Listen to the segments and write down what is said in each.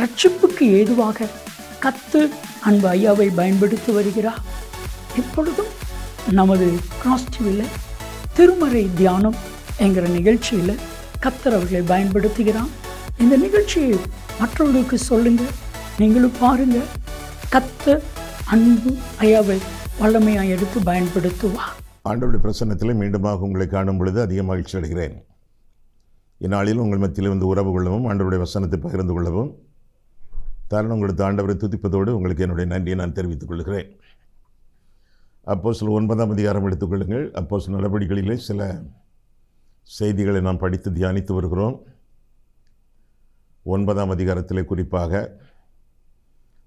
ரட்சிப்புக்கு ஏதுவாக கத்து அன்பு ஐயாவை பயன்படுத்தி வருகிறார். இப்பொழுதும் நமது கிராஸ்டிவில் திருமறை தியானம் என்கிற நிகழ்ச்சியில் கத்தர் அவர்களை பயன்படுத்துகிறான் இந்த நிகழ்ச்சியை மற்றவர்களுக்கு சொல்லுங்கள். நீங்களும் பாருங்க கத்த அன்பு ஐயாவை வல்லமையாக எடுத்து பயன்படுத்துவார் ஆண்டவருடைய பிரசன்னத்தில் மீண்டுமாக உங்களை காணும் பொழுது அதிக மகிழ்ச்சி அடைகிறேன். இந்நாளில் உங்கள் மத்தியில் வந்து உறவு கொள்ளவும் ஆண்டவருடைய வசனத்தை பகிர்ந்து கொள்ளவும் தாரணம் கொடுத்த ஆண்டவரை துதிப்பதோடு உங்களுக்கு என்னுடைய நன்றியை நான் தெரிவித்துக் கொள்கிறேன். அப்போ சில ஒன்பதாம் அதிகாரம் எடுத்துக்கொள்ளுங்கள் அப்போ சில நடவடிக்கைகளிலே சில செய்திகளை நாம் படித்து தியானித்து வருகிறோம். ஒன்பதாம் அதிகாரத்தில் குறிப்பாக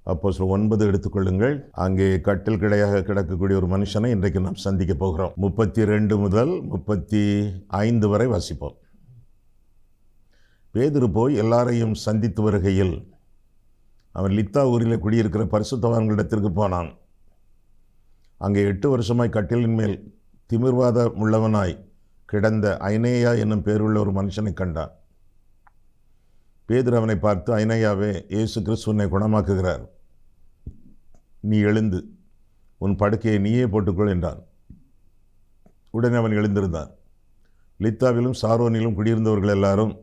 அப்போ சில ஒன்பது எடுத்துக்கொள்ளுங்கள் அங்கே கட்டில் கிடையாக கிடக்கக்கூடிய ஒரு மனுஷனை இன்றைக்கு நாம் சந்திக்க போகிறோம். முப்பத்தி ரெண்டு முதல் முப்பத்தி ஐந்து வரை வாசிப்போம். பேதுரு போய் எல்லாரையும் சந்தித்து வருகையில் அவன் லித்தா ஊரில் குடியிருக்கிற பரிசுத்தவான்களிடத்திற்கு போனான். அங்கே எட்டு வருஷமாய் கட்டிலின் மேல் திமிர்வாத உள்ளவனாய் கிடந்த ஐனேயா என்னும் பேருள்ள ஒரு மனுஷனை கண்டான். பேதர் அவனை பார்த்து ஐனையாவே இயேசு கிறிஸ்து உன்னை குணமாக்குகிறார். நீ எழுந்து உன் படுக்கையை நீயே போட்டுக்கொள் என்றான். உடனே அவன் எழுந்திருந்தான். லித்தாவிலும் சாரோனிலும் குடியிருந்தவர்கள் எல்லாரும்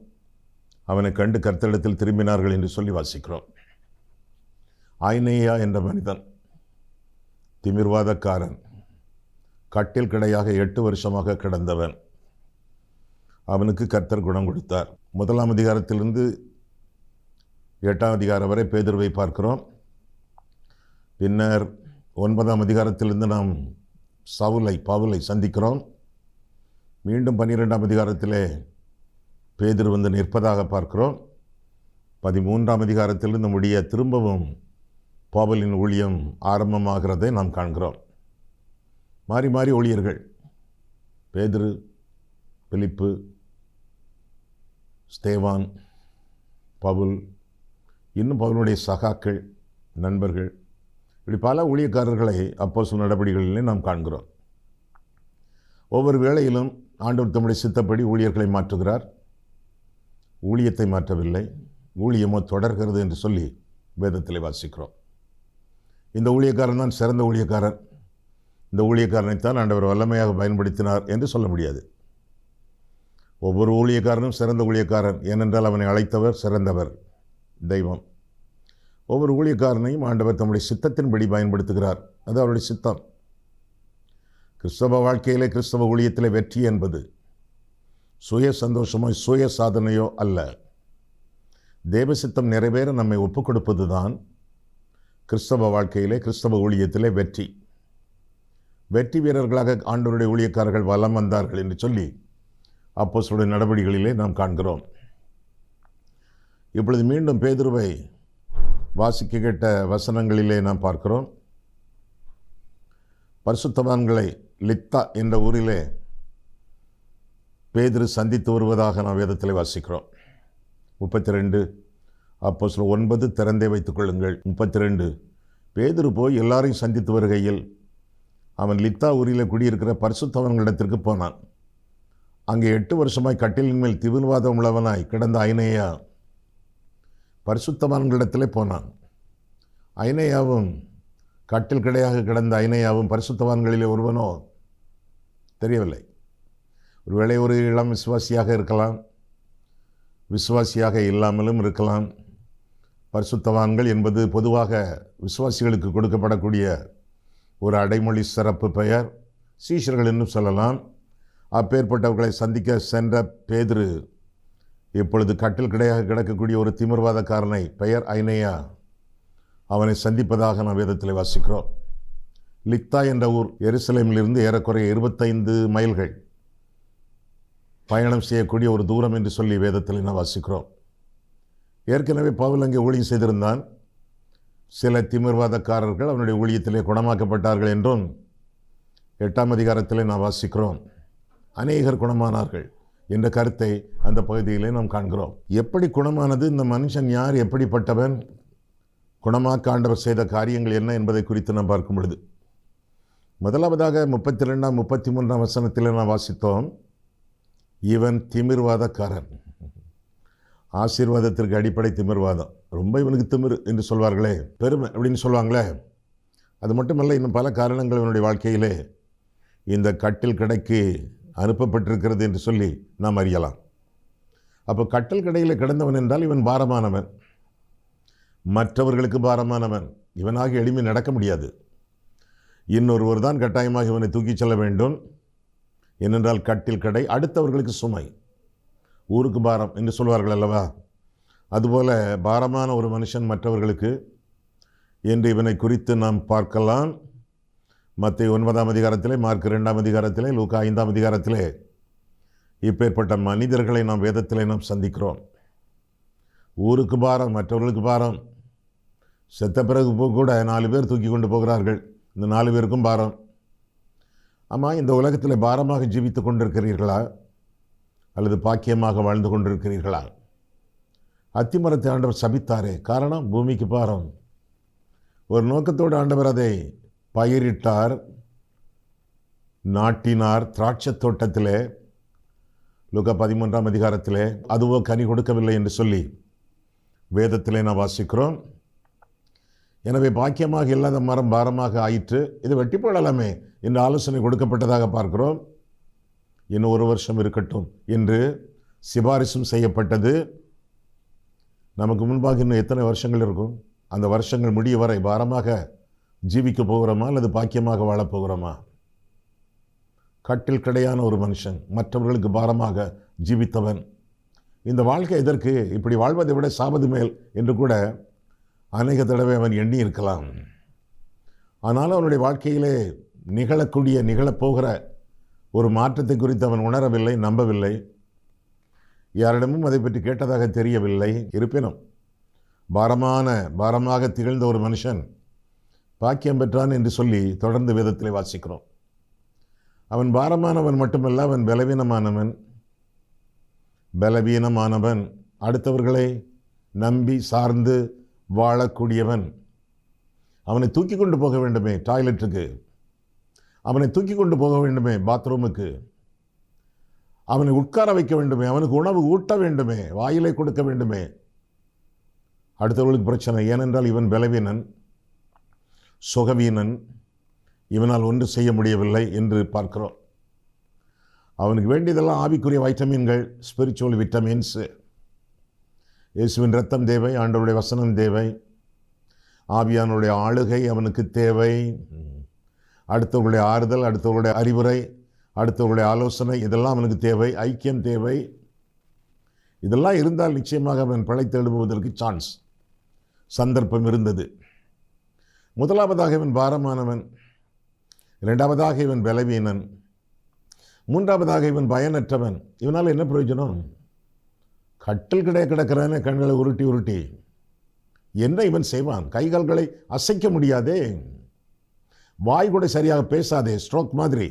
அவனை கண்டு கர்த்தரிடத்தில் திரும்பினார்கள் என்று சொல்லி வாசிக்கிறோம். ஐனையா என்ற மனிதன் திமிர்வாதக்காரன் கட்டில் கிடையாக எட்டு வருஷமாக கிடந்தவன். அவனுக்கு கர்த்தர் குணம் கொடுத்தார். முதலாம் அதிகாரத்திலிருந்து எட்டாம் அதிகாரம் வரை பேதுருவை பார்க்கிறோம். பின்னர் ஒன்பதாம் அதிகாரத்திலிருந்து நாம் சவுலை பவுலை சந்திக்கிறோம். மீண்டும் பன்னிரெண்டாம் அதிகாரத்திலே பேதிர் வந்து நிற்பதாக பார்க்கிறோம். பதிமூன்றாம் அதிகாரத்திலிருந்து முடிய திரும்பவும் பவுலின் ஊழியம் ஆரம்பமாகிறதை நாம் காண்கிறோம். மாறி மாறி ஊழியர்கள் பேதுரு பிலிப்பு ஸ்தேவான் பவுல் இன்னும் பவுலுடைய சகாக்கள் நண்பர்கள் இப்படி பல ஊழியக்காரர்களை அப்போ சொல் நடவடிக்கைகளிலே நாம் காண்கிறோம். ஒவ்வொரு வேளையிலும் ஆண்டவர் தம்முடைய சித்தப்படி ஊழியர்களை மாற்றுகிறார். ஊழியத்தை மாற்றவில்லை ஊழியமோ தொடர்கிறது என்று சொல்லி வேதத்தில் வாசிக்கிறோம். இந்த ஊழியக்காரன் தான் சிறந்த ஊழியக்காரன். இந்த ஊழியக்காரனைத்தான் ஆண்டவர் வல்லமையாக பயன்படுத்தினார் என்று சொல்ல முடியாது. ஒவ்வொரு ஊழியக்காரனும் சிறந்த ஊழியக்காரன் ஏனென்றால் அவனை அழைத்தவர் சிறந்தவர் தெய்வம். ஒவ்வொரு ஊழியக்காரனையும் ஆண்டவர் தம்முடைய சித்தத்தின்படி பயன்படுத்துகிறார். அது அவருடைய சித்தம். கிறிஸ்தவ வாழ்க்கையிலே கிறிஸ்தவ ஊழியத்திலே வெற்றி என்பது சுய சந்தோஷமோ சுய சாதனையோ அல்ல. தேவசித்தம் நிறைவேற நம்மை ஒப்புக் கொடுப்பது தான் கிறிஸ்தவ வாழ்க்கையிலே கிறிஸ்தவ ஊழியத்திலே வெற்றி. வெற்றி வீரர்களாக ஆண்டவருடைய ஊழியக்காரர்கள் வலம் வந்தார்கள் என்று சொல்லி அப்போ சொல்ல நடவடிக்கைகளிலே நாம் காண்கிறோம். இப்பொழுது மீண்டும் பேதுருவை வாசிக்க கேட்ட வசனங்களிலே நாம் பார்க்கிறோம். பரிசுத்தவான்களை லித்தா என்ற ஊரிலே பேதிரு சந்தித்து வருவதாக நாம் வேதத்தில் வாசிக்கிறோம். முப்பத்தி ரெண்டு அப்போ சில ஒன்பது திறந்தே வைத்துக் கொள்ளுங்கள். முப்பத்தி ரெண்டு பேதுரு போய் எல்லாரையும் சந்தித்து வருகையில் அவன் லித்தா ஊரில் குடியிருக்கிற பரிசுத்தவன்களிடத்திற்கு போனான். அங்கே எட்டு வருஷமாய் கட்டிலின் மேல் திவின்வாதம் உள்ளவனாய் கிடந்த ஐனையா பரிசுத்தவான்களிடத்திலே போனான். ஐனையாவும் கட்டில் கிடையாக கிடந்த ஐனையாவும் பரிசுத்தவான்களிலே ஒருவனோ தெரியவில்லை. ஒருவேளை ஒரு இளம் விசுவாசியாக இருக்கலாம். விசுவாசியாக இல்லாமலும் இருக்கலாம். பரிசுத்தவான்கள் என்பது பொதுவாக விசுவாசிகளுக்கு கொடுக்கப்படக்கூடிய ஒரு அடைமொழி சிறப்பு பெயர். சீஷர்கள் என்னும் சொல்லலாம். அப்பேற்பட்டவர்களை சந்திக்க சென்ற பேதுரு இப்பொழுது கட்டில் கிடையாக கிடக்கக்கூடிய ஒரு திமிர்வாதக்காரனை பெயர் ஐனையா. அவனை சந்திப்பதாக நாம் வேதத்தில் வாசிக்கிறோம். லிக்தா என்ற ஊர் எருசலேமிலிருந்து ஏறக்குறைய இருபத்தைந்து மைல்கள் பயணம் செய்யக்கூடிய ஒரு தூரம் என்று சொல்லி வேதத்தில் நாம் வாசிக்கிறோம். ஏற்கனவே பவுல் அங்கே ஊழியம் செய்திருந்தான். சில திமிர்வாதக்காரர்கள் அவனுடைய ஊழியத்திலே குணமாக்கப்பட்டார்கள் என்றும் எட்டாம் அதிகாரத்திலே நாம் வாசிக்கிறோம். அநேகர் குணமானார்கள் என்ற கருத்தை அந்த பகுதியிலே நாம் காண்கிறோம். எப்படி குணமானது? இந்த மனுஷன் யார்? எப்படிப்பட்டவன்? குணமாக்க ஆண்டவர் செய்த காரியங்கள் என்ன என்பதை குறித்து நாம் பார்க்கும் பொழுது. முதலாவதாக முப்பத்தி ரெண்டாம் முப்பத்தி மூன்றாம் வசனத்தில் நாம் வாசித்தோம். இவன் திமிர்வாதக்காரன். ஆசீர்வாதத்திற்கு அடிப்படை திமிர்வாதம். ரொம்ப இவனுக்கு திமிர் என்று சொல்வார்களே. பெருமை அப்படின்னு சொல்லுவாங்களே அது மட்டுமல்ல இன்னும் பல காரணங்கள் இவனுடைய வாழ்க்கையிலே இந்த கட்டில் கடைக்கு அனுப்பப்பட்டிருக்கிறது என்று சொல்லி நாம் அறியலாம். அப்போ கட்டில் கடையில் கிடந்தவன் என்றால் இவன் பாரமானவன். மற்றவர்களுக்கு பாரமானவன். இவனாக எளிமை நடக்க முடியாது. இன்னொருவர் தான் கட்டாயமாக இவனை தூக்கிச் செல்ல வேண்டும். ஏனென்றால் கட்டில் கடை அடுத்தவர்களுக்கு சுமை. ஊருக்கு பாரம் என்று சொல்வார்கள் அல்லவா? அதுபோல பாரமான ஒரு மனுஷன் மற்றவர்களுக்கு என்று இவனை குறித்து நாம் பார்க்கலாம். மத்திய ஒன்பதாம் அதிகாரத்திலே மார்க் ரெண்டாம் அதிகாரத்திலே லூக்கா ஐந்தாம் அதிகாரத்திலே இப்பேற்பட்ட மனிதர்களை நாம் வேதத்திலே நாம் சந்திக்கிறோம். ஊருக்கு பாரம் மற்றவர்களுக்கு பாரம். செத்த பிறகு கூட நாலு பேர் தூக்கி கொண்டு போகிறார்கள். இந்த நாலு பேருக்கும் பாரம். ஆமாம் இந்த உலகத்தில் பாரமாக ஜீவித்து கொண்டிருக்கிறீர்களா? அல்லது பாக்கியமாக வாழ்ந்து கொண்டிருக்கிறீர்களா? அத்திமரத்தை ஆண்டவர் சபித்தாரே. காரணம் பூமிக்கு பாரம். ஒரு நோக்கத்தோடு ஆண்டவர் அதை பயிரிட்டார் நாட்டினார் திராட்சை தோட்டத்திலே லுகா பதிமூன்றாம் அதிகாரத்திலே. அதுவோ கனி கொடுக்கவில்லை என்று சொல்லி வேதத்திலே நான் வாசிக்கிறோம். எனவே பாக்கியமாக இல்லாத மரம் பாரமாக ஆயிற்று. இது வெட்டி போடலாமே என்று ஆலோசனை கொடுக்கப்பட்டதாக பார்க்கிறோம். இன்னும் ஒரு வருஷம் இருக்கட்டும் என்று சிபாரிசும் செய்யப்பட்டது. நமக்கு முன்பாக இன்னும் எத்தனை வருஷங்கள் இருக்கும்? அந்த வருஷங்கள் முடிய வரை பாரமாக ஜீவிக்க போகிறோமா? அல்லது பாக்கியமாக வாழப் போகிறோமா? கட்டில் கிடையான ஒரு மனுஷன் மற்றவர்களுக்கு பாரமாக ஜீவித்தவன். இந்த வாழ்க்கை எதற்கு? இப்படி வாழ்வதை விட சாபது மேல் என்று கூட அநேக தடவை அவன் எண்ணி இருக்கலாம் ஆனாலும் அவனுடைய வாழ்க்கையிலே நிகழக்கூடிய நிகழப்போகிற ஒரு மாற்றத்தை குறித்து அவன் உணரவில்லை நம்பவில்லை. யாரிடமும் அதை பற்றி கேட்டதாக தெரியவில்லை. இருப்பினும் பாரமான பாரமாக திகழ்ந்த ஒரு மனுஷன் பாக்கியம் பெற்றான் என்று சொல்லி தொடர்ந்து வேதத்திலே வாசிக்கிறோம். அவன் பாரமானவன் மட்டுமல்ல அவன் பலவீனமானவன். பலவீனமானவன் அடுத்தவர்களை நம்பி சார்ந்து வாழக்கூடியவன். அவனை தூக்கி கொண்டு போக வேண்டுமே டாய்லெட்டுக்கு. அவனை தூக்கி கொண்டு போக வேண்டுமே பாத்ரூமுக்கு. அவனை உட்கார வைக்க வேண்டுமே அவனுக்கு உணவு ஊட்ட வேண்டுமே வாயிலை கொடுக்க வேண்டுமே. அடுத்தவர்களுக்கு பிரச்சனை ஏனென்றால் இவன் பலவீனன் சுகவீனன் இவனால் ஒன்று செய்ய முடியவில்லை என்று பார்க்கிறோம். அவனுக்கு வேண்டியதெல்லாம் ஆவிக்குரிய வைட்டமின்கள் ஸ்பிரிச்சுவல் விட்டமின்ஸு இயேசுவின் ரத்தம் தேவை ஆண்டவருடைய வசனம் தேவை ஆவியானுடைய ஆளுகை அவனுக்கு தேவை. அடுத்தவர்களுடைய ஆறுதல் அடுத்தவர்களுடைய அறிவுரை அடுத்தவர்களுடைய ஆலோசனை இதெல்லாம் அவனுக்கு தேவை ஐக்கியம் தேவை. இதெல்லாம் இருந்தால் நிச்சயமாக அவன் பிழைத்து எழுப்புவதற்கு சான்ஸ் சந்தர்ப்பம் இருந்தது. முதலாவதாக இவன் பாரமானவன் இரண்டாவதாக இவன் பலவீனன் மூன்றாவதாக இவன் பயனற்றவன். இவனால் என்ன பிரயோஜனம்? கட்டில் கிடை கிடக்கிறானே கண்களை உருட்டி உருட்டி. என்ன இவன் செய்வான்? கைகால்களை அசைக்க முடியாதே. வாய் கூட சரியாக பேசாதே ஸ்ட்ரோக் மாதிரி.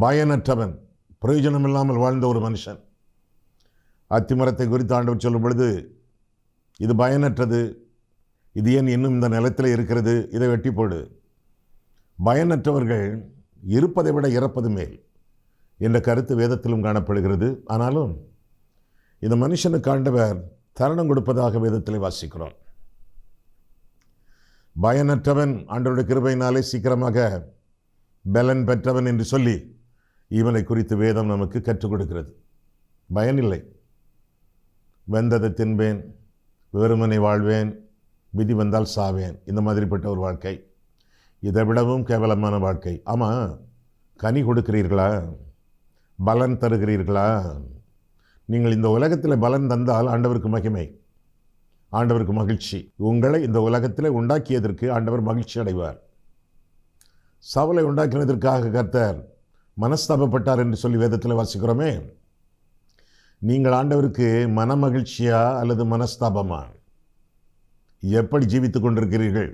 பயனற்றவன் பிரயோஜனம் இல்லாமல் வாழ்ந்த ஒரு மனுஷன். அத்திமரத்தை குறித்து ஆண்டவர் சொல்லும் பொழுது இது பயனற்றது இது ஏன் இன்னும் இந்த நிலத்தில் இருக்கிறது இதை வெட்டி போடு. பயனற்றவர்கள் இருப்பதை விட இறப்பது மேல் என்ற கருத்து வேதத்திலும் காணப்படுகிறது. ஆனாலும் இந்த மனுஷனுக்கு ஆண்டவர் தருணம் கொடுப்பதாக வேதத்தில் வாசிக்கிறோம். பயனற்றவன் ஆண்டோட கிருபையினாலே சீக்கிரமாக பலன் பெற்றவன் என்று சொல்லி இவனை குறித்து வேதம் நமக்கு கற்றுக் கொடுக்கிறது. பயனில்லை வெந்ததை தின்பேன் வெறுமனை வாழ்வேன் விதி வந்தால் சாவேன். இந்த மாதிரிப்பட்ட ஒரு வாழ்க்கை. இதை விடவும் கேவலமான வாழ்க்கை. ஆமாம் கனி கொடுக்கிறீர்களா? பலன் தருகிறீர்களா? நீங்கள் இந்த உலகத்தில் பலன் தந்தால் ஆண்டவருக்கு மகிமை. ஆண்டவருக்கு மகிழ்ச்சி. உங்களை இந்த உலகத்தில் உண்டாக்கியதற்கு ஆண்டவர் மகிழ்ச்சி அடைவார். சவலை உண்டாக்கினதற்காக கர்த்தர் மனஸ்தாபப்பட்டார் என்று சொல்லி வேதத்தில் வாசிக்கிறோமே. நீங்கள் ஆண்டவருக்கு மன மகிழ்ச்சியா அல்லது மனஸ்தாபமா? எப்படி ஜீவித்து கொண்டிருக்கிறீர்கள்?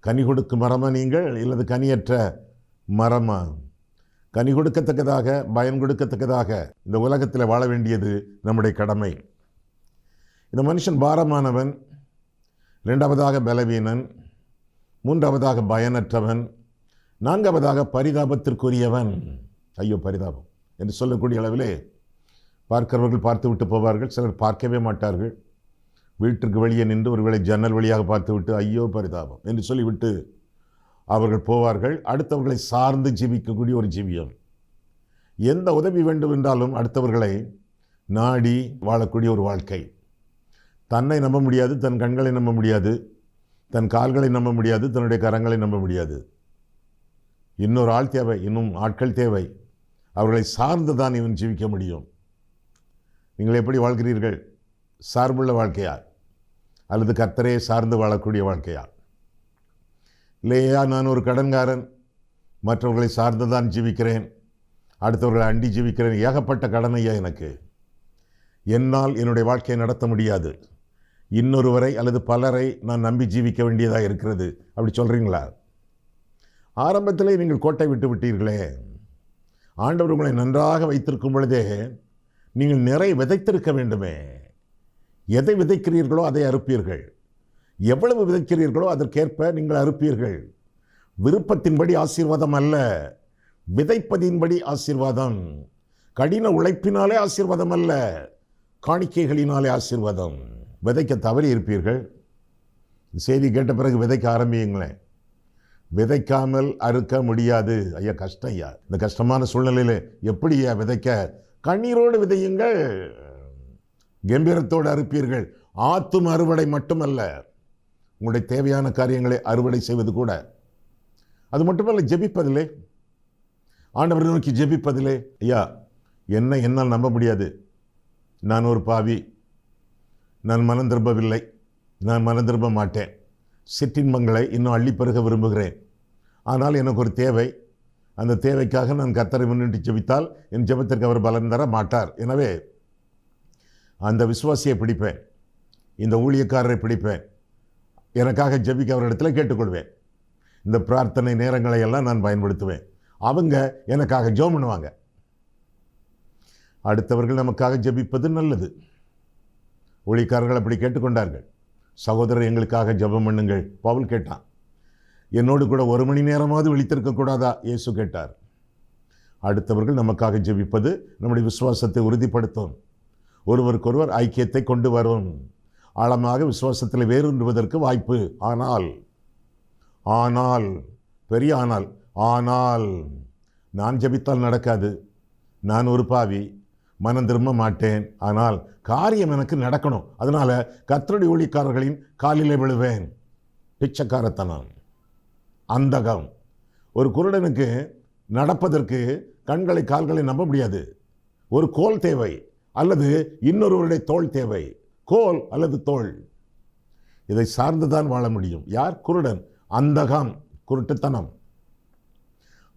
கனி கொடுக்கும் மரமா நீங்கள் இல்லது கனியற்ற மரமா? கனி கொடுக்கத்தக்கதாக பயன் கொடுக்கத்தக்கதாக இந்த உலகத்தில் வாழ வேண்டியது நம்முடைய கடமை. இந்த மனுஷன் பாரமானவன் ரெண்டாவதாக பலவீனன் மூன்றாவதாக பயனற்றவன் நான்காவதாக பரிதாபத்திற்குரியவன். ஐயோ பரிதாபம் என்று சொல்லக்கூடிய அளவிலே பார்க்கிறவர்கள் பார்த்து விட்டு போவார்கள் சிலர் பார்க்கவே மாட்டார்கள். வீட்டிற்கு வெளியே நின்று ஒருவேளை ஜன்னல் வழியாக பார்த்துவிட்டு ஐயோ பரிதாபம் என்று சொல்லிவிட்டு அவர்கள் போவார்கள். அடுத்தவர்களை சார்ந்து ஜீவிக்கக்கூடிய ஒரு ஜீவியம் எந்த உதவி வேண்டும் என்றாலும் அடுத்தவர்களை நாடி வாழக்கூடிய ஒரு வாழ்க்கை. தன்னை நம்ப முடியாது தன் கண்களை நம்ப முடியாது தன் கால்களை நம்ப முடியாது தன்னுடைய கரங்களை நம்ப முடியாது. இன்னொரு ஆள் தேவை இன்னும் ஆட்கள் தேவை. அவர்களை சார்ந்து தான் இவன் ஜீவிக்க முடியும். நீங்கள் எப்படி வாழ்கிறீர்கள்? சார்புள்ள வாழ்க்கையா? அல்லது கர்த்தரையே சார்ந்து வாழக்கூடிய வாழ்க்கையா? இல்லையா நான் ஒரு கடன்காரன். மற்றவர்களை சார்ந்து தான் ஜீவிக்கிறேன். அடுத்தவர்களை அண்டி ஜீவிக்கிறேன். ஏகப்பட்ட கடன் ஐயா எனக்கு. என்னால் என்னுடைய வாழ்க்கையை நடத்த முடியாது. இன்னொருவரை அல்லது பலரை நான் நம்பி ஜீவிக்க வேண்டியதாக இருக்கிறது. அப்படி சொல்கிறீங்களா ஆரம்பத்திலே நீங்கள் கோட்டை விட்டு விட்டீர்களே. ஆண்டவர் உங்களை நன்றாக வைத்திருக்கும் பொழுதே நீங்கள் நிறை விதைத்திருக்க வேண்டுமே. எதை விதைக்கிறீர்களோ அதை அறுப்பீர்கள். எவ்வளவு விதைக்கிறீர்களோ அதற்கேற்ப நீங்கள் அறுப்பீர்கள். விருப்பத்தின்படி ஆசீர்வாதம் அல்ல விதைப்பதின்படி ஆசீர்வாதம். கடின உழைப்பினாலே ஆசீர்வாதம் அல்ல காணிக்கைகளினாலே ஆசீர்வாதம். விதைக்க தவறி இருப்பீர்கள். செய்தி கேட்ட பிறகு விதைக்க ஆரம்பியுங்களேன். விதைக்காமல் அறுக்க முடியாது. ஐயா கஷ்டம் ஐயா. இந்த கஷ்டமான சூழ்நிலையில் எப்படி ஐயா விதைக்க? கண்ணீரோடு விதையுங்கள். கம்பீரத்தோடு அறுப்பீர்கள். ஆத்தும் அறுவடை மட்டுமல்ல. உங்களுடைய தேவையான காரியங்களை அறுவடை செய்வது கூட. அது மட்டுமல்ல ஜெபிப்பதிலே. ஆண்டவரை நோக்கி ஜெபிப்பதிலே. ஐயா என்ன என்னால் நம்ப முடியாது. நான் ஒரு பாவி. நான் மனம் திரும்பவில்லை நான் மனம் திரும்ப மாட்டேன். சிற்றின்பங்களை இன்னும் அள்ளி பெருக விரும்புகிறேன். ஆனால் எனக்கு ஒரு தேவை. அந்த தேவைக்காக நான் கத்தரை முன்னிட்டு ஜெபித்தால் என் ஜெபத்திற்கு அவர் பலன் தர மாட்டார். எனவே அந்த விசுவாசியை பிடிப்பேன். இந்த ஊழியக்காரரை பிடிப்பேன். எனக்காக ஜெபிக்க அவரிடத்தில் கேட்டுக்கொள்வேன். இந்த பிரார்த்தனை நேரங்களை எல்லாம் நான் பயன்படுத்துவேன். அவங்க எனக்காக ஜோம் பண்ணுவாங்க. அடுத்தவர்கள் நமக்காக ஜெபிப்பது நல்லது. ஊழியக்காரர்கள் அப்படி கேட்டுக்கொண்டார்கள். சகோதரர் எங்களுக்காக ஜெபம் பண்ணுங்கள் பவுல் கேட்டான். என்னோடு கூட ஒரு மணி நேரமாவது விழித்திருக்க கூடாதா? இயேசு கேட்டார். அடுத்தவர்கள் நமக்காக ஜெபிப்பது நம்முடைய விசுவாசத்தை உறுதிப்படுத்தும். ஒருவருக்கொருவர் ஐக்கியத்தை கொண்டு வரும். ஆழமாக விசுவாசத்தில் வேறுன்றுவதற்கு வாய்ப்பு. ஆனால் ஆனால் பெரிய ஆனால் ஆனால் நான் ஜெபித்தால் நடக்காது. நான் ஒரு பாவி. மனம் திரும்ப மாட்டேன். ஆனால் காரியம் எனக்கு நடக்கணும். அதனால் கத்தரடி ஊழிக்காரர்களின் காலிலே விழுவேன். பிச்சைக்காரத்தனம். அந்தகம். ஒரு குருடனுக்கு நடப்பதற்கு கண்களை கால்களை நம்ப முடியாது. ஒரு கோல் தேவை. அல்லது இன்னொருவருடைய தோல் தேவை. கோல் அல்லது தோல். இதை சார்ந்துதான் வாழ முடியும். யார்? குருடன். அந்தகம். குருட்டுத்தனம்.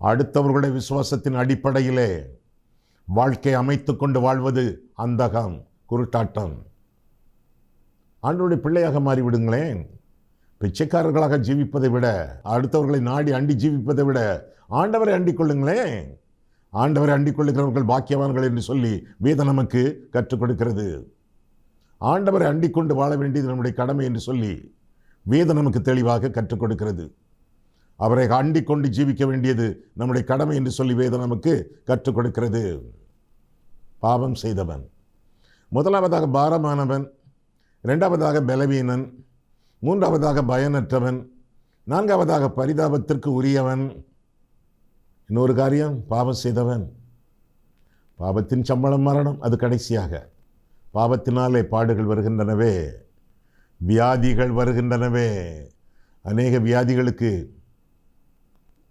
அடுத்தவர்களுடைய விசுவாசத்தின் அடிப்படையிலே வாழ்க்கை அமைத்து கொண்டு வாழ்வது அந்தகம் குருட்டாட்டம். ஆண்டோடைய பிள்ளையாக மாறிவிடுங்களேன். பிச்சைக்காரர்களாக ஜீவிப்பதை விட அடுத்தவர்களை நாடி அண்டி ஜீவிப்பதை விட ஆண்டவரை அண்டிக் கொள்ளுங்களேன். ஆண்டவரை அண்டிக் கொள்ளுகிறவர்கள் பாக்கியவான்கள் என்று சொல்லி வேதம் நமக்கு கற்றுக் கொடுக்கிறது. ஆண்டவரை அண்டிக் கொண்டு வாழ வேண்டியது நம்முடைய கடமை என்று சொல்லி வேதம் நமக்கு தெளிவாக கற்றுக் கொடுக்கிறது. அவரை அண்டிக் கொண்டு ஜீவிக்க வேண்டியது நம்முடைய கடமை என்று சொல்லி வேதம் நமக்கு கற்றுக் கொடுக்கிறது. பாவம் செய்தவன். முதலாவதாக பாரமானவன் இரண்டாவதாக பலவீனன் மூன்றாவதாக பயனற்றவன் நான்காவதாக பரிதாபத்திற்கு உரியவன். இன்னொரு காரியம் பாவம் செய்தவன். பாவத்தின் சம்பளம் மரணம் அது கடைசியாக. பாவத்தினாலே பாடுகள் வருகின்றனவே வியாதிகள் வருகின்றனவே. அநேக வியாதிகளுக்கு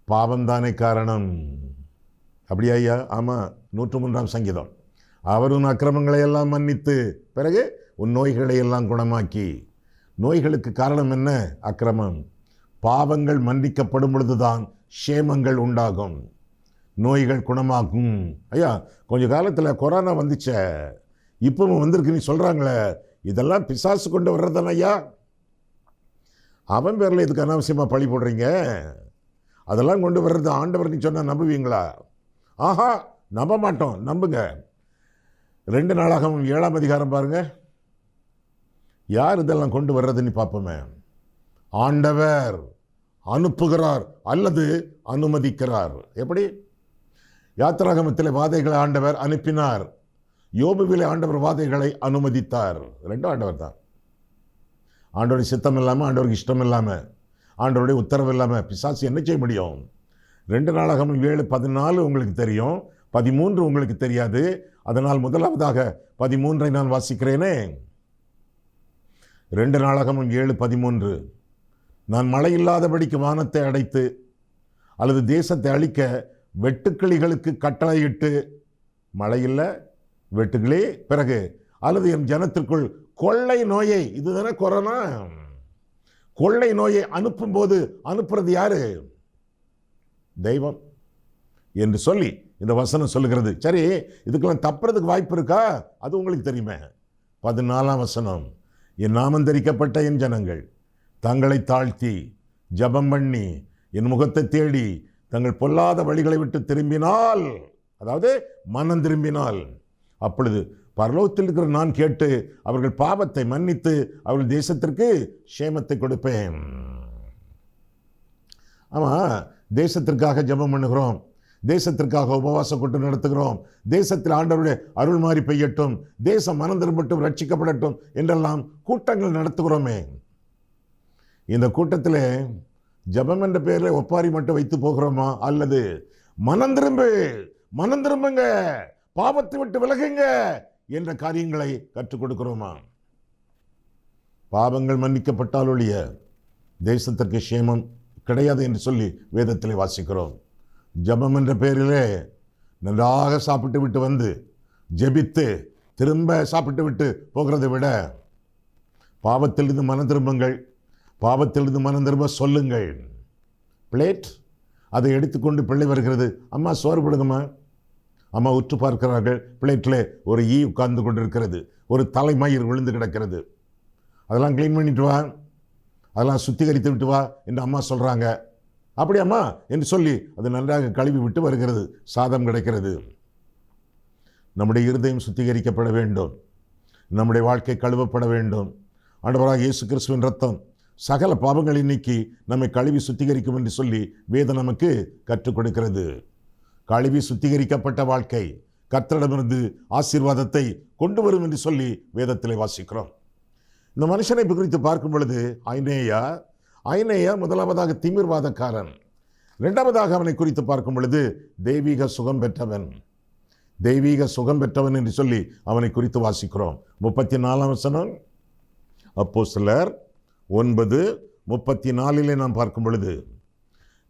பாவம்தானே காரணம்? அப்படியா ஐயா? ஆமாம் நூற்று மூன்றாம் சங்கீதம். அவர் உன் அக்கிரமங்களை எல்லாம் மன்னித்து பிறகு உன் நோய்களை எல்லாம் குணமாக்கி. நோய்களுக்கு காரணம் என்ன? அக்கிரமம். பாவங்கள் மன்னிக்கப்படும் பொழுதுதான் சேமங்கள் உண்டாகும். நோய்கள் குணமாகும். ஐயா கொஞ்ச காலத்தில் கொரோனா வந்துச்சே. இப்பவும் வந்திருக்குன்னு சொல்கிறாங்களே இதெல்லாம் பிசாசு கொண்டு வர்றதானே ஐயா? அவன் பேரில் இதுக்கு அனாவசியமாக பழி போடுறீங்க? அதெல்லாம் கொண்டு வர்றது ஆண்டவர் நீ சொன்னால் நம்புவீங்களா? ஆஹா நம்ப மாட்டோம் நம்புங்க. ரெண்டு நாளாகவும் ஏழாம் அதிகாரம் பாருங்கள் யார் இதெல்லாம் கொண்டு வர்றதுன்னு பார்ப்போமே. ஆண்டவர் அனுப்புகிறார் அல்லது அனுமதிக்கிறார். எப்படி? யாத்திராகமத்தில் வாதைகளை ஆண்டவர் அனுப்பினார். யோபுவிலே ஆண்டவர் வாதைகளை அனுமதித்தார். ரெண்டும் ஆண்டவர் தான். ஆண்டவருக்கு சித்தம் இல்லாமல் ஆண்டவருக்கு இஷ்டம் இல்லாமல் ஆண்டவருடைய உத்தரவு இல்லாமல் பிசாசு என்ன செய்ய முடியும்? ரெண்டு நாளாகவும் ஏழு பதினாலு உங்களுக்கு தெரியும். பதிமூன்று உங்களுக்கு தெரியாது. அதனால் முதலாவதாக பதிமூன்றை நான் வாசிக்கிறேனே. ரெண்டு நாளாகவும் ஏழு பதிமூன்று. நான் மழை இல்லாதபடிக்கு வானத்தை அடைத்து அல்லது தேசத்தை அழிக்க வெட்டுக்கிளிகளுக்கு கட்டளையிட்டு மழை இல்லை வெட்டுக்கிளி பிறகு அல்லது என் ஜனத்திற்குள் கொள்ளை நோயை இதுதானே கொரோனா? கொள்ளை நோயை அனுப்பும்போது அனுப்புறது யாரு? தெய்வம் என்று சொல்லி இந்த வசனம் சொல்லுகிறது. சரி இதுக்கெல்லாம் தப்புறதுக்கு வாய்ப்பு இருக்கா? அது உங்களுக்கு தெரியுமே. பதினாலாம் வசனம். என் நாமந்தரிக்கப்பட்ட என் ஜனங்கள் தங்களை தாழ்த்தி ஜெபம் பண்ணி என் முகத்தை தேடி தங்கள் பொல்லாத வழிகளை விட்டு திரும்பினால் அதாவது மனம் திரும்பினால் அப்பொழுது பரலோகத்தில் இருக்கிற நான் கேட்டு அவர்கள் பாவத்தை மன்னித்து அவர்கள் தேசத்திற்கு சேமத்தை கொடுப்பேன். ஆமாம் தேசத்திற்காக ஜெபம் பண்ணுகிறோம். தேசத்திற்காக உபவாச கூட்டம் நடத்துகிறோம். தேசத்தில் ஆண்டவருடைய அருள் மாறி பெய்யட்டும். தேசம் மனம் திரும்பட்டும் ரட்சிக்கப்படட்டும் என்றெல்லாம் கூட்டங்கள் நடத்துகிறோமே. இந்த கூட்டத்தில் ஜெபம் என்ற பெயரில் ஒப்பாரி மட்டும் வைத்து போகிறோமா? அல்லது மனம் திரும்பு மனம் திரும்புங்க. பாவத்தை விட்டு விலகுங்க. என்ற காரியங்களை கற்றுக் கொடுக்கிறோமா? பாவங்கள் மன்னிக்கப்பட்டால் ஒழிய தேசத்திற்கு சேமம் கிடையாது என்று சொல்லி வேதத்தில் வாசிக்கிறோம். ஜெபம் என்ற பெயரிலே நன்றாக சாப்பிட்டு விட்டு வந்து ஜெபித்து திரும்ப சாப்பிட்டு விட்டு போகிறதை விட பாவத்திலிருந்து மனம் திரும்புங்கள். பாவத்திலிருந்து மனம் திரும்ப சொல்லுங்கள். பிளேட் அதை எடுத்துக்கொண்டு பிள்ளை வருகிறது. அம்மா சோறு போடுங்கம்மா. அம்மா உற்று பார்க்கிறார்கள். பிளேட்டில் ஒரு ஈ உட்கார்ந்து கொண்டிருக்கிறது. ஒரு தலைமயிர் விழுந்து கிடக்கிறது. அதெல்லாம் க்ளீன் பண்ணிட்டு வா. அதெல்லாம் சுத்திகரித்து விட்டு வா என்று அம்மா சொல்கிறாங்க அப்படி அம்மா என்று சொல்லி அது நன்றாக கழுவி விட்டு வருகிறது. சாதம் கிடைக்கிறது. நம்முடைய இருதயம் சுத்திகரிக்கப்பட வேண்டும். நம்முடைய வாழ்க்கை கழுவப்பட வேண்டும். ஆண்டவராக இயேசு கிறிஸ்துவின் ரத்தம் சகல பாவங்களை நீக்கி நம்மை கழுவி சுத்திகரிக்கும் என்று சொல்லி வேதம் நமக்கு கற்றுக் கொடுக்கிறது. கழுவி சுத்திகரிக்கப்பட்ட வாழ்க்கை. கர்த்தரிடமிருந்து ஆசீர்வாதத்தை கொண்டு வரும் என்று சொல்லி வேதத்திலே வாசிக்கிறோம். இந்த மனுஷனை குறித்து பார்க்கும் பொழுது ஐனேயா ஐநேயா முதலாவதாக திமிர்வாதக்காரன். இரண்டாவதாக அவனை குறித்து பார்க்கும் பொழுது தெய்வீக சுகம் பெற்றவன். தெய்வீக சுகம் பெற்றவன் என்று சொல்லி அவனை குறித்து வாசிக்கிறோம். முப்பத்தி நாலாம் வசனம். அப்போ சிலர் ஒன்பது முப்பத்தி நாலிலே நாம் பார்க்கும் பொழுது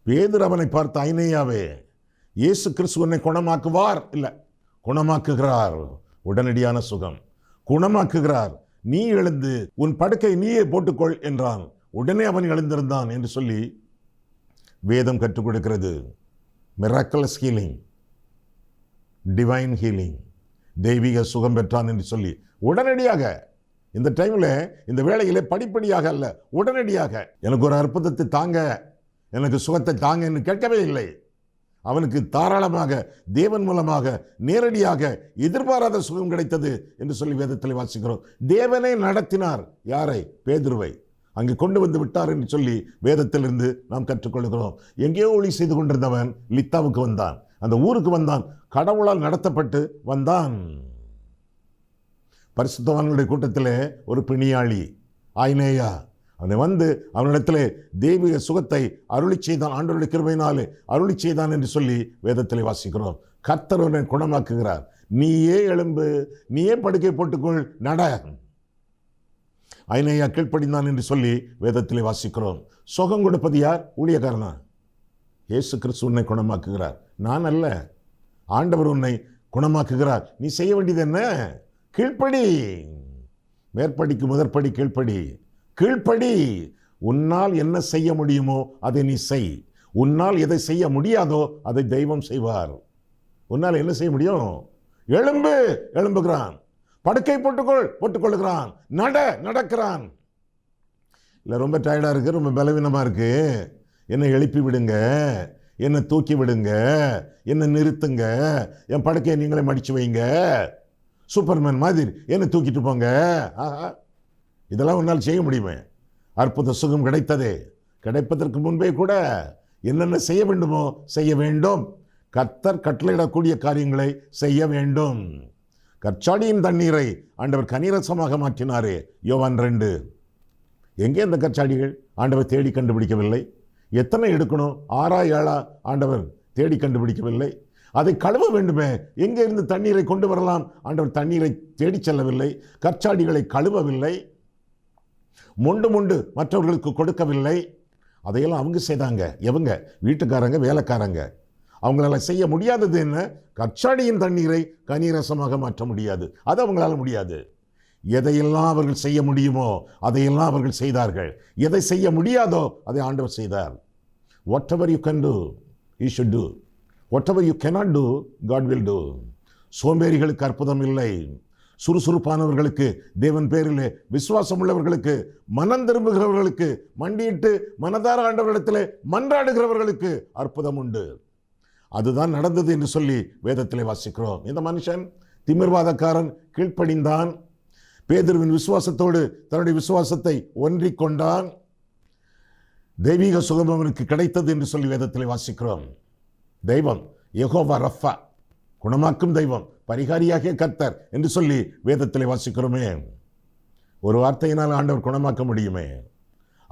பேதர் அவனை பார்த்த ஐனேயாவே இயேசு கிறிஸ்து உன்னை குணமாக்குவார். இல்லை குணமாக்குகிறார். உடனடியான சுகம். குணமாக்குகிறார். நீ எழுந்து உன் படுக்கை நீயே போட்டுக்கொள் என்றான். உடனே அவன் எழுந்திருந்தான் என்று சொல்லி வேதம் கற்றுக் கொடுக்கிறது. மிராக்கலஸ் ஹீலிங் டிவைன் ஹீலிங் தெய்வீக சுகம் பெற்றான் என்று சொல்லி. உடனடியாக இந்த டைமில் இந்த வேலையில் படிப்படியாக அல்ல உடனடியாக எனக்கு ஒரு அற்புதத்தை தாங்க எனக்கு சுகத்தை தாங்க என்று கேட்கவே இல்லை. அவனுக்கு தாராளமாக தேவன் மூலமாக நேரடியாக எதிர்பாராத சுகம் கிடைத்தது என்று சொல்லி வேதத்தில் வாசிக்கிறோம். தேவனே நடத்தினார். யாரை? பேதுருவை. அங்கே கொண்டு வந்து விட்டார் என்று சொல்லி வேதத்திலிருந்து நாம் கற்றுக்கொள்கிறோம். எங்கேயோ ஒளி செய்து கொண்டிருந்தவன் லித்தாவுக்கு வந்தான். அந்த ஊருக்கு வந்தான். கடவுளால் நடத்தப்பட்டு வந்தான். பரிசுத்தவான்களுடைய கூட்டத்திலே ஒரு பிணியாளி ஆயினேயா அவனை வந்து அவனிடத்திலே தெய்வீக சுகத்தை அருளி செய்தான் ஆண்டவருடைய கிருபையினாலே அருளி செய்தான் என்று சொல்லி வேதத்திலே வாசிக்கிறோம். கர்த்தர் உன்னை குணமாக்குகிறார். நீயே எழும்பு நீயே படுக்கை போட்டுக்கொள் நட. ஐநையா கீழ்ப்படிந்தான் என்று சொல்லி வேதத்திலே வாசிக்கிறோம். சுகம் கொடுப்பது யார்? ஊழியக்காரனா? இயேசு கிறிஸ்து உன்னை குணமாக்குகிறார். நான் அல்ல. ஆண்டவர் உன்னை குணமாக்குகிறார். நீ செய்ய வேண்டியது என்ன? கீழ்ப்படி. மேற்படிக்கு முதற்படி கீழ்ப்படி. கீழ்ப்படி. உன்னால் என்ன செய்ய முடியுமோ அதை நீ செய். உன்னால் எதை செய்ய முடியாதோ அதை தெய்வம் செய்வார். உன்னால் என்ன செய்ய முடியும்? எழும்பு எழும்புகிறான். படுக்கை போட்டுக்கொள் போட்டுக்கொள்கிறான் நட நடக்கிறான். இல்லை ரொம்ப டயர்டாக இருக்குது ரொம்ப பலவீனமாக இருக்குது என்னை எழுப்பி விடுங்க. என்னை தூக்கி விடுங்க. என்னை நிறுத்துங்க. என் படுக்கையை நீங்களே மடித்து வைங்க. சூப்பர்மேன் மாதிரி என்னை தூக்கிட்டு போங்க. ஆஹா. இதெல்லாம் உன்னால் செய்ய முடியுமே? அற்புத சுகம் கிடைத்ததே. கிடைப்பதற்கு முன்பே கூட என்னென்ன செய்ய வேண்டுமோ செய்ய வேண்டும். கர்த்தர் கட்டளையிடக்கூடிய காரியங்களை செய்ய வேண்டும். கற்சாடியின் தண்ணீரை ஆண்டவர் கனிரசமாக மாற்றினாரே. யோவான் ரெண்டு. எங்கே இந்த கற்சாடிகள் ஆண்டவர் தேடி கண்டுபிடிக்கவில்லை. எத்தனை எடுக்கணும்? ஆறா ஏழா ஆண்டவர் தேடி கண்டுபிடிக்கவில்லை. அதை கழுவ வேண்டுமே. எங்கே இருந்து தண்ணீரை கொண்டு வரலாம்? ஆண்டவர் தண்ணீரை தேடிச் செல்லவில்லை. கற்சாடிகளை கழுவவில்லை. முண்டு முண்டு மற்றவர்களுக்கு கொடுக்கவில்லை. அதையெல்லாம் அவங்க செய்தாங்க. எவங்க? வீட்டுக்காரங்க வேலைக்காரங்க. அவங்களால செய்ய முடியாதது என்ன கச்சாடியின் தண்ணீரை கனிரசமாக மாற்ற முடியாது. அது அவங்களால முடியாது. எதையெல்லாம் அவர்கள் செய்ய முடியுமோ அதையெல்லாம் அவர்கள் செய்தார்கள். எதை செய்ய முடியாதோ அதை ஆண்டவர் செய்தார். Whatever you can do you should do whatever you cannot do God will do சோம்பேறிகளுக்கு அற்புதம் இல்லை. சுறுசுறுப்பானவர்களுக்கு தேவன் பேரிலே விசுவாசம் உள்ளவர்களுக்கு மனம் திரும்புகிறவர்களுக்கு மண்டியிட்டு மனதார ஆண்டவர்களிடத்தில் மன்றாடுகிறவர்களுக்கு அற்புதம் உண்டு. அதுதான் நடந்தது என்று சொல்லி வேதத்திலே வாசிக்கிறோம். இந்த மனுஷன் திமிர்வாதக்காரன் கீழ்ப்படிந்தான். பேதர்வின் விசுவாசத்தோடு தன்னுடைய விசுவாசத்தை ஒன்றிக் கொண்டான் தெய்வீக சுகம் அவனுக்கு கிடைத்தது என்று சொல்லி வேதத்திலே வாசிக்கிறோம். தெய்வம் யெகோவா ரஃபா குணமாக்கும் தெய்வம். பரிகாரியாகிய கர்த்தர் என்று சொல்லி வேதத்தில் வாசிக்கிறோமே. ஒரு வார்த்தையினால் ஆண்டவர் குணமாக்க முடியுமே.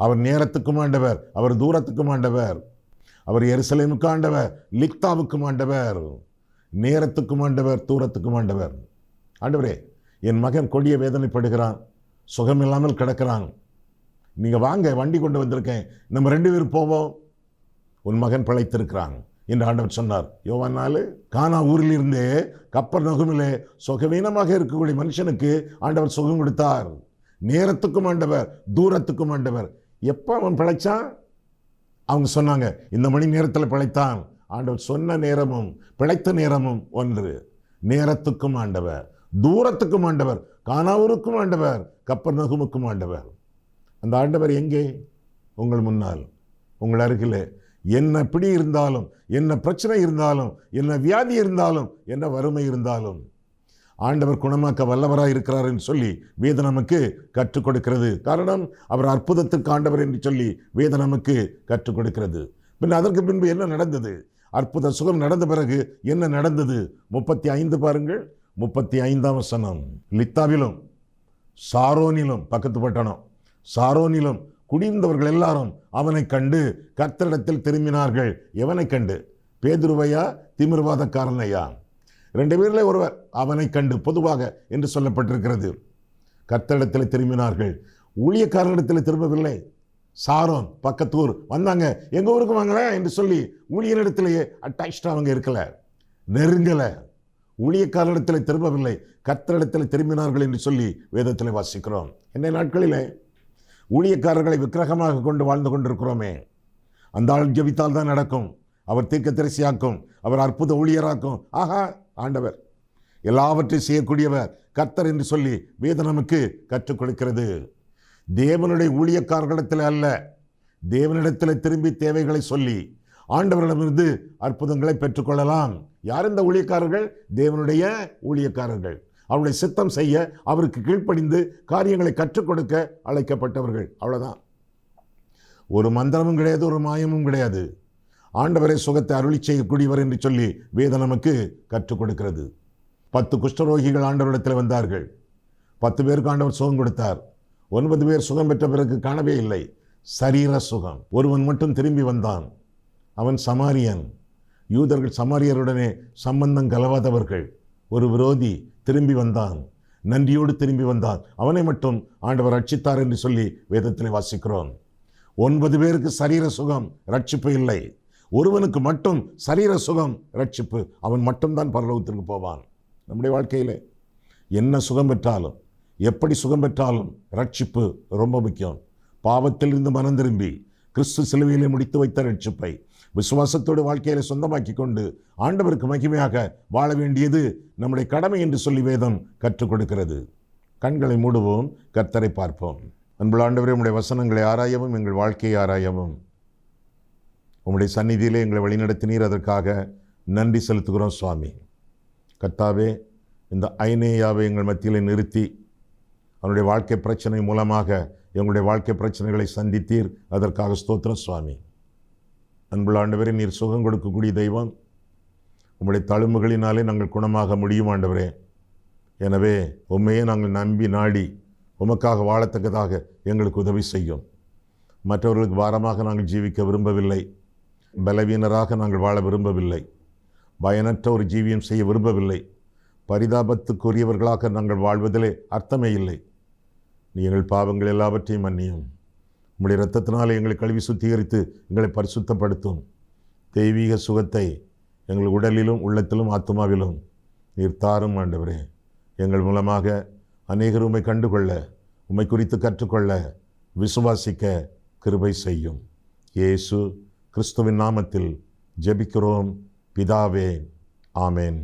அவர் நேரத்துக்கும் ஆண்டவர் அவர் தூரத்துக்கும் ஆண்டவர் அவர் எருசலேமுக்கு ஆண்டவர் லிக்தாவுக்கும் ஆண்டவர் நேரத்துக்கும் ஆண்டவர் தூரத்துக்கும் ஆண்டவர். ஆண்டவரே என் மகன் கொடிய வேதனைப்படுகிறான் சுகம் இல்லாமல் கிடக்கிறான். நீங்கள் வாங்க வண்டி கொண்டு வந்திருக்கேன். நம்ம ரெண்டு பேரும் போவோம். உன் மகன் பிழைத்திருக்கிறான். என்று ஆண்டவர் சொன்னார். யோவான் நாலு கானா ஊரிலிருந்தே கப்பர் நகுமிலே சுகவீனமாக இருக்கக்கூடிய மனுஷனுக்கு ஆண்டவர் சுகம் கொடுத்தார். நேரத்துக்கும் ஆண்டவர் தூரத்துக்கும் ஆண்டவர். எப்போ அவன் பிழைச்சான்? அவங்க சொன்னாங்க இந்த மணி நேரத்தில் பிழைத்தான். ஆண்டவர் சொன்ன நேரமும் பிழைத்த நேரமும் ஒன்று. நேரத்துக்கும் ஆண்டவர் தூரத்துக்கும் ஆண்டவர் கானாவூருக்கும் ஆண்டவர் கப்பர் நகுமுக்கும் ஆண்டவர். அந்த ஆண்டவர் எங்கே? உங்கள் முன்னால் உங்கள் அருகிலே. என்ன பிடி இருந்தாலும் என்ன பிரச்சனை இருந்தாலும் என்ன வியாதி இருந்தாலும் என்ன வறுமை இருந்தாலும். ஆண்டவர் குணமாக்க வல்லவராக இருக்கிறார் என்று சொல்லி வேத நமக்கு கற்றுக் கொடுக்கிறது. காரணம் அவர் அற்புதத்துக்கு ஆண்டவர் என்று சொல்லி வேத நமக்கு கற்றுக் கொடுக்கிறது. பின் அதற்கு பின்பு என்ன நடந்தது? அற்புத சுகம் நடந்த பிறகு என்ன நடந்தது? முப்பத்தி ஐந்து பாருங்கள். முப்பத்தி ஐந்தாம் வசனம். லித்தாவிலும் சாரோனிலும் பக்கத்து பட்டணம். சாரோனிலும் குடியிருந்தவர்கள் எல்லாரும் அவனை கண்டு கர்த்தரிடத்தில் திரும்பினார்கள். எவனை கண்டு? பேதுருவையா திமிர்வாதக்காரனையா ரெண்டு பேரில் ஒருவர் அவனை கண்டு பொதுவாக என்று சொல்லப்பட்டிருக்கிறது. கர்த்தரிடத்தில் திரும்பினார்கள். ஊழியக்காரரிடத்தில் திரும்பவில்லை. சாரோன் பக்கத்தூர் வந்தாங்க. எங்கள் ஊருக்கு வாங்களேன் என்று சொல்லி ஊழியரிடத்திலேயே அட்டாச்சாக அவங்க இருக்கலை. நெருங்கலை. ஊழியக்காரரிடத்தில் திரும்பவில்லை. கர்த்தரிடத்தில் திரும்பினார்கள் என்று சொல்லி வேதத்தில் வாசிக்கிறோம். என்னை நாட்களிலே ஊழியக்காரர்களை விக்கிரகமாக கொண்டு வாழ்ந்து கொண்டிருக்கிறோமே. அந்த ஆள் ஜபித்தால் தான் நடக்கும். அவர் தீர்க்கதரிசியாக்கும். அவர் அற்புத ஊழியராக்கும். ஆஹா ஆண்டவர். எல்லாவற்றையும் செய்யக்கூடியவர் கர்த்தர் என்று சொல்லி வேத நமக்கு கற்றுக் கொடுக்கிறது. தேவனுடைய ஊழியக்காரர்களிடத்தில் அல்ல. தேவனிடத்தில் திரும்பி தேவைகளை சொல்லி ஆண்டவரிடமிருந்து அற்புதங்களை பெற்றுக்கொள்ளலாம். யார் இந்த ஊழியக்காரர்கள்? தேவனுடைய ஊழியக்காரர்கள். அவருடைய சித்தம் செய்ய அவருக்கு கீழ்ப்படிந்து காரியங்களை கற்றுக் கொடுக்க அழைக்கப்பட்டவர்கள். அவ்வளவுதான். ஒரு மந்திரமும் கிடையாது ஒரு மாயமும் கிடையாது. ஆண்டவரை சுகத்தை அருளி செய்யக்கூடியவர் என்று சொல்லி வேதம் நமக்கு கற்றுக் கொடுக்கிறது. பத்து குஷ்டரோகிகள் ஆண்டவரிடத்தில் வந்தார்கள். பத்து பேருக்கு ஆண்டவர் சுகம் கொடுத்தார். ஒன்பது பேர் சுகம் பெற்ற பிறகு காணவே இல்லை. சரீர சுகம். ஒருவன் மட்டும் திரும்பி வந்தான். அவன் சமாரியன். யூதர்கள் சமாரியருடனே சம்பந்தம் கலவாதவர்கள். ஒரு விரோதி திரும்பி வந்தான் நன்றியோடு திரும்பி வந்தான் அவனை மட்டும் ஆண்டவர் ரட்சித்தார் என்று சொல்லி வேதத்தில் வாசிக்கிறோம். ஒன்பது பேருக்கு சரீர சுகம் ரட்சிப்பு இல்லை. ஒருவனுக்கு மட்டும் சரீர சுகம் ரட்சிப்பு. அவன் மட்டும்தான் பரலோகத்திற்கு போவான். நம்முடைய வாழ்க்கையில் என்ன சுகம் பெற்றாலும் எப்படி சுகம் பெற்றாலும் ரட்சிப்பு ரொம்ப முக்கியம். பாவத்திலிருந்து மனம் திரும்பி கிறிஸ்து சிலுவையிலே முடித்து வைத்த ரட்சிப்பை விசுவாசத்தோடு வாழ்க்கையில சொந்தமாக்கி கொண்டு ஆண்டவருக்கு மகிமையாக வாழ வேண்டியது நம்முடைய கடமை என்று சொல்லி வேதம் கற்றுக் கொடுக்கிறது. கண்களை மூடுவோம் கர்த்தரை பார்ப்போம். அன்புள்ள ஆண்டவரே உங்களுடைய வசனங்களை ஆராயவும் எங்கள் வாழ்க்கையை ஆராயவும். உங்களுடைய சந்நிதியிலே எங்களை வழிநடத்தினீர் அதற்காக நன்றி செலுத்துகிறோம் சுவாமி. கர்த்தாவே இந்த ஐநேயாவை எங்கள் மத்தியில் நிறுத்தி அவனுடைய வாழ்க்கை பிரச்சனை மூலமாக எங்களுடைய வாழ்க்கை பிரச்சனைகளை சந்தித்தீர் அதற்காக ஸ்தோத்திரம் சுவாமி. அன்புள்ளாண்டவரே நீர் சுகம் கொடுக்கக்கூடிய தெய்வம். உங்களுடைய தழும்புகளினாலே நாங்கள் குணமாக முடியும் ஆண்டவரே. எனவே உண்மையே நாங்கள் நம்பி நாடி உமக்காக வாழத்தக்கதாக எங்களுக்கு உதவி செய்யும். மற்றவர்களுக்கு பாரமாக நாங்கள் ஜீவிக்க விரும்பவில்லை. பலவீனராக நாங்கள் வாழ விரும்பவில்லை. பயனற்ற ஒரு ஜீவியம் செய்ய விரும்பவில்லை. பரிதாபத்துக்குரியவர்களாக நாங்கள் வாழ்வதிலே அர்த்தமே இல்லை. நீ எங்கள் பாவங்கள் எல்லாவற்றையும் மன்னியும். உங்களுடைய ரத்தத்தினால் எங்களை கழுவி சுத்திகரித்து எங்களை பரிசுத்தப்படுத்தும். தெய்வீக சுகத்தை எங்கள் உடலிலும் உள்ளத்திலும் ஆத்மாவிலும் நீர் தாரும் ஆண்டவரே. எங்கள் மூலமாக அநேகர் உம்மை கண்டுகொள்ள உம்மை குறித்து கற்றுக்கொள்ள விசுவாசிக்க கிருபை செய்யும். இயேசு கிறிஸ்துவின் நாமத்தில் ஜெபிக்கிறோம். பிதாவே ஆமேன்.